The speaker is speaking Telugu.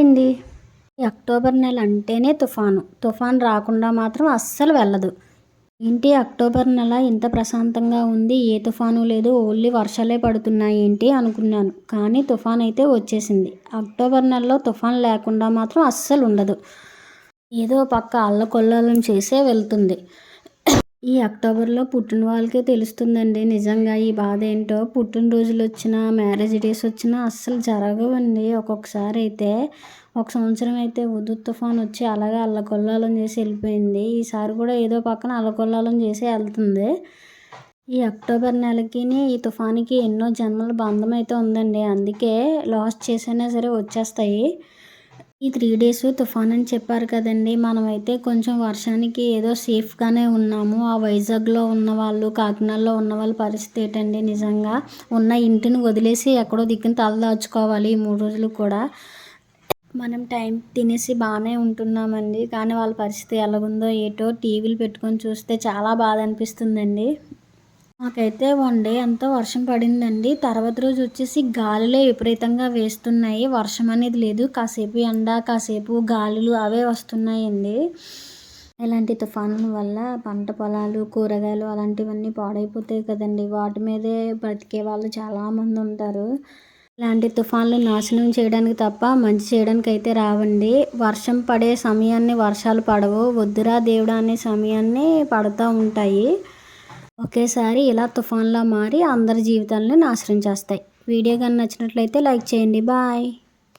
హాయ్ అక్టోబర్ నెల అంటేనే తుఫాను. తుఫాన్ రాకుండా మాత్రం అస్సలు వెళ్ళదు. ఏంటి అక్టోబర్ నెల? ఇంత ప్రశాంతంగా ఉంది. ఏ తుఫాను లేదు. ఓన్లీ వర్షాలే పడుతున్నాయి ఏంటి అనుకున్నాను. కానీ తుఫాన్ అయితే వచ్చేసింది. అక్టోబర్ నెలలో తుఫాన్ లేకుండా మాత్రం అస్సలు ఉండదు. ఏదో పక్క అల్లకొల్లాలను చేసే వెళ్తుంది. ఈ అక్టోబర్లో పుట్టిన వాళ్ళకే తెలుస్తుందండి. నిజంగా ఈ బాధ ఏంటో? పుట్టినరోజులు వచ్చినా మ్యారేజ్ డేస్ వచ్చినా అస్సలు జరగవండి. ఒక్కొక్కసారి అయితే ఒక సంవత్సరం అయితే ఉదు తుఫాన్ వచ్చి అలాగే అల్లకొల్లాలం చేసి వెళ్ళిపోయింది. ఈసారి కూడా ఏదో పక్కన అల్లకొల్లాలం చేసి వెళ్తుంది. ఈ అక్టోబర్ నెలకి ఈ తుఫాన్కి ఎన్నో జన్మల బంధం అయితే ఉందండి. అందుకే లాస్ట్ చేసైనా సరే వచ్చేస్తాయి. ఈ త్రీ డేస్ తుఫాన్ అని చెప్పారు కదండి. మనమైతే కొంచెం వర్షానికి ఏదో సేఫ్గానే ఉన్నాము. ఆ వైజాగ్లో ఉన్న వాళ్ళు కాకినాడలో ఉన్న వాళ్ళ పరిస్థితి ఏంటండి నిజంగా? ఉన్న ఇంటిని వదిలేసి ఎక్కడో దిక్కున తల దాచుకోవాలి ఈ మూడు రోజులు కూడా. మనం టైం తినేసి బాగానే ఉంటున్నామండి. కానీ వాళ్ళ పరిస్థితి ఎలాగుందో ఏటో టీవీలు పెట్టుకొని చూస్తే చాలా బాధ అనిపిస్తుందండి. మాకైతే వన్ డే అంతా వర్షం పడిందండి. తర్వాత రోజు వచ్చేసి గాలులే విపరీతంగా వేస్తున్నాయి. వర్షం అనేది లేదు. కాసేపు ఎండ కాసేపు గాలులు అవే వస్తున్నాయండి. ఇలాంటి తుఫానుల వల్ల పంట పొలాలు కూరగాయలు అలాంటివన్నీ పాడైపోతాయి కదండి. వాటి మీదే బ్రతికే వాళ్ళు చాలామంది ఉంటారు. ఇలాంటి తుఫాన్లు నాశనం చేయడానికి తప్ప మంచి చేయడానికి అయితే రావండి. వర్షం పడే సమయాన్ని వర్షాలు పడవు. వద్దురా దేవుడా అనే సమయాన్ని పడుతూ ఉంటాయి. ఒకేసారి ఇలా తుఫాన్లా మారి అందరి జీవితాలని నాశనం చేస్తాయి. వీడియో కానీ నచ్చినట్లయితే లైక్ చేయండి. బాయ్.